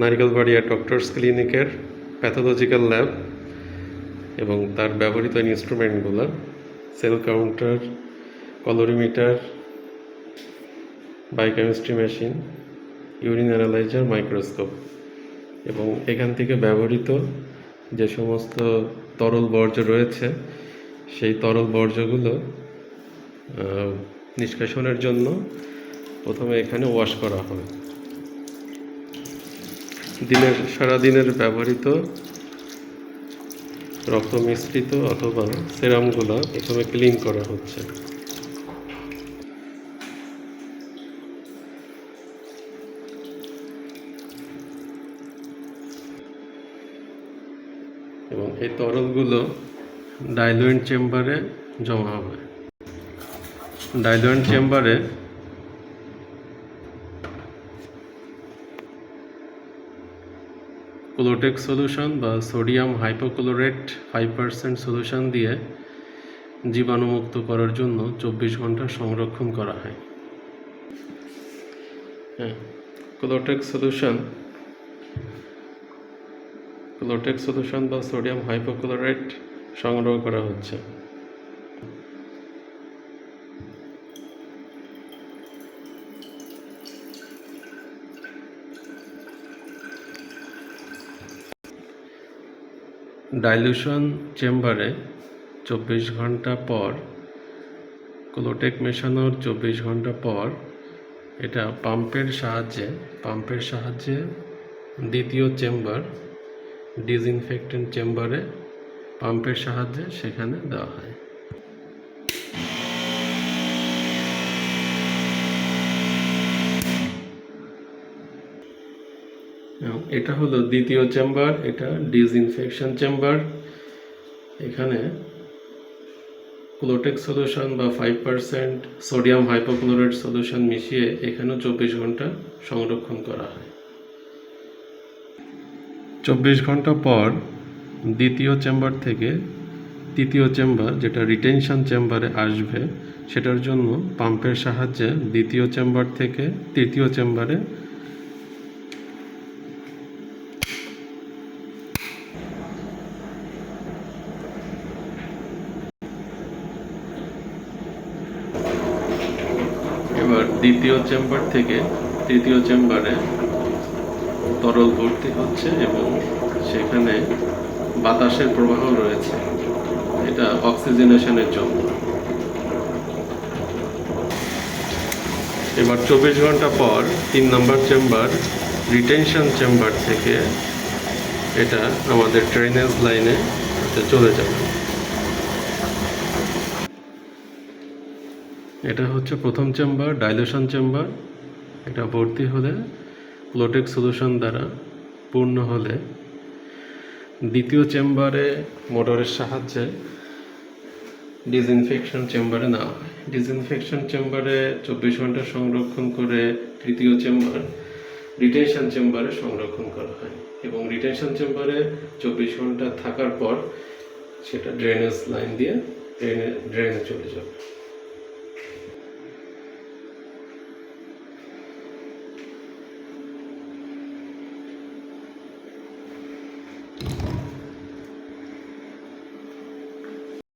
Narikelbaria doctors ক্লিনিকের pathological lab এবং তার ব্যবহৃত ইনস্ট্রুমেন্টগুলো, cell counter, colorimeter, biochemistry machine, urine analyser, microscope এবং এখান থেকে ব্যবহৃত যে সমস্ত তরল বর্জ্য রয়েছে, সেই তরল বর্জ্যগুলো নিষ্কাশনের জন্য প্রথমে এখানে ওয়াশ করা হবে। দিনের, সারাদিনের ব্যবহৃত রক্ত মিশ্রিত অথবা সেরামগুলো প্রথমে ক্লিন করা হচ্ছে। এবং এই তরলগুলো ডাইলুয়েন্ট চেম্বারে জমা হবে। ডাইলুয়েন্ট চেম্বারে ক্লোটেক সলিউশন বা sodium hypochlorite five percent solution দিয়ে জীবাণুমুক্ত করার জন্য চব্বিশ ঘণ্টা সংরক্ষণ করা হয়। হ্যাঁ ক্লোটেক সলিউশন ক্লোটেক সলিউশন বা সোডিয়াম হাইপোক্লোরেট সংগ্রহ করা হচ্ছে। ডাইলুশন চেম্বারে চব্বিশ ঘণ্টা পর, ক্লোটেক মেশানোর চব্বিশ ঘণ্টা পর, এটা পাম্পের সাহায্যে পাম্পের সাহায্যে দ্বিতীয় চেম্বার ডিজ ডিসইনফেক্টেন্ট চেম্বারে পাম্পের সাহায্যে সেখানে দেওয়া হয়। এটা হলো দ্বিতীয় চেম্বার এটা ডিসইনফেকশন চেম্বার এখানে ক্লোটেক সলিউশন বা five percent sodium hypochlorite solution মিশিয়ে এখানেও চব্বিশ ঘণ্টা সংরক্ষণ করা হয়। চব্বিশ ঘণ্টা পর দ্বিতীয় চেম্বার থেকে তৃতীয় চেম্বার যেটা রিটেনশন চেম্বারে আসবে, সেটার জন্য পাম্পের সাহায্যে দ্বিতীয় চেম্বার থেকে তৃতীয় চেম্বারে এবার দ্বিতীয় চেম্বার থেকে তৃতীয় চেম্বারে তরল ভর্তি হচ্ছে এবং সেখানে বাতাসের প্রবাহ রয়েছে। এটা অক্সিজেনেশনের জন্য। এবার চব্বিশ ঘণ্টা পর তিন নম্বর চেম্বার রিটেনশন চেম্বার থেকে এটা আমাদের ড্রেনেজ লাইনে চলে যাবে। এটা হচ্ছে প্রথম চেম্বার ডাইলেশন চেম্বার। এটা ভর্তি হলে ক্লোটেক সলিউশন দ্বারা পূর্ণ হলে দ্বিতীয় চেম্বারে মোটরের সাহায্যে ডিসইনফেকশন চেম্বারে নেওয়া হয়। ডিসইনফেকশন চেম্বারে চব্বিশ ঘণ্টা সংরক্ষণ করে তৃতীয় চেম্বার রিটেনশন চেম্বারে সংরক্ষণ করা হয় এবং রিটেনশন চেম্বারে চব্বিশ ঘণ্টা থাকার পর সেটা ড্রেনেজ লাইন দিয়ে ড্রেনে ড্রেনে চলে যাবে।